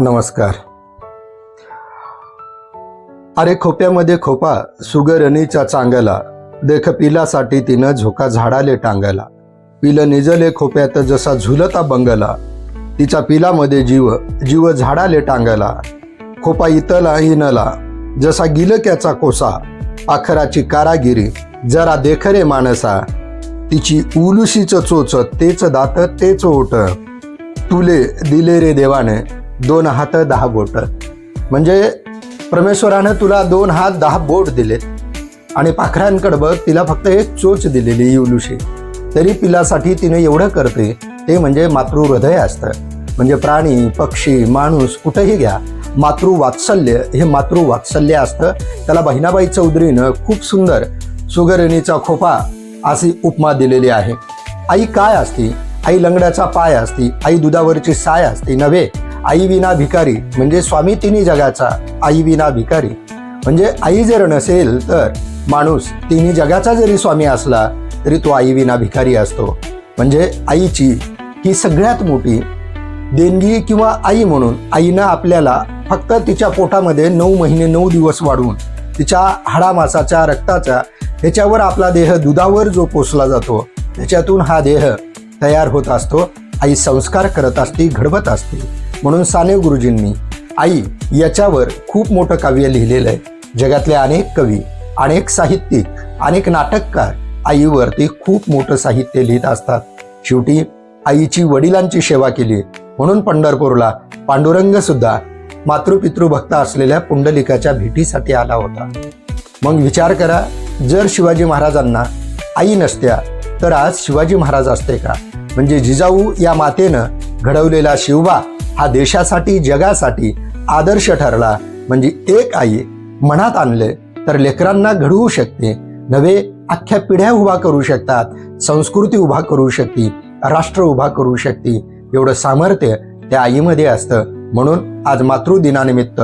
नमस्कार. अरे खोप्यामध्ये खोपा सुगरणीच्या चांगला. देख पिलासाठी तिनं झोका झाडाले टांगला. पिलं निजले खोप्यात जसा झुलता बंगला. तिच्या पिलामध्ये जीव जीव झाडाले टांगला. खोपा इतला इनला जसा गिलक्याचा कोसा. आखराची कारागिरी जरा देखरे माणसा. तिची उलुशीचं चोच तेच दात तेच ओट तुले दिले रे देवाने दोन हात दहा बोट. म्हणजे परमेश्वरानं तुला दोन हात दहा बोट दिलेत. आणि पाखरांकडे बघ तिला फक्त एक चोच दिलेली युलुशी तरी पिलासाठी तिने एवढं करते ते म्हणजे मातृहृदय असतं. म्हणजे प्राणी पक्षी माणूस कुठेही घ्या मातृवात्सल्य हे मातृवात्सल्य असतं. त्याला बहिणाबाई चौधरीनं खूप सुंदर सुगरणीचा खोपा अशी उपमा दिलेली आहे. आई काय असती? आई लंगड्याचा पाय असती आई दुधावरची साय असती नव्हे. आई विना भिकारी म्हणजे स्वामी तिन्ही जगाचा आई विना भिकारी. म्हणजे आई जर नसेल तर माणूस तिन्ही जगाचा जरी स्वामी असला तरी तो आई विना भिकारी असतो. म्हणजे आईची ही सगळ्यात मोठी देणगी किंवा आई म्हणून आईनं आपल्याला फक्त तिच्या पोटामध्ये नऊ महिने नऊ दिवस वाढवून तिच्या हाडामासाच्या रक्ताच्या ह्याच्यावर आपला देह दुधावर जो पोसला जातो त्याच्यातून हा देह तयार होत असतो आई संस्कार करत असते घडवत असते. म्हणून साने गुरुजींनी आई याच्यावर खूप मोठं काव्य लिहिलेलं आहे. जगातले अनेक कवी अनेक साहित्यिक अनेक नाटककार आईवरती खूप मोठं साहित्य लिहित असतात. शेवटी आईची वडिलांची सेवा केली म्हणून पंढरपूरला पांडुरंग सुद्धा मातृपितृभक्त असलेल्या पुंडलिकाच्या भेटीसाठी आला होता. मग विचार करा जर शिवाजी महाराजांना आई नसत्या तर आज शिवाजी महाराज असते का? म्हणजे जिजाऊ या मातेनं घडवलेला शिवबा हा देशासाठी जगासाठी आदर्श ठरला. म्हणजे एक आई मनात आणले तर लेकरांना घडवू शकते. नव्हे अख्ख्या पिढ्या उभा करू शकतात संस्कृती उभा करू शकते राष्ट्र उभा करू शकते. एवढं सामर्थ्य त्या आईमध्ये असतं. म्हणून आज मातृदिनानिमित्त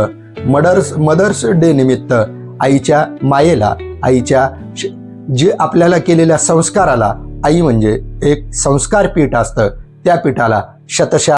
मदर्स मदर्स डे निमित्त आईच्या मायेला आईच्या जे आपल्याला केलेल्या संस्काराला आई म्हणजे एक संस्कार पीठ असतं. त्या पीठाला शतशा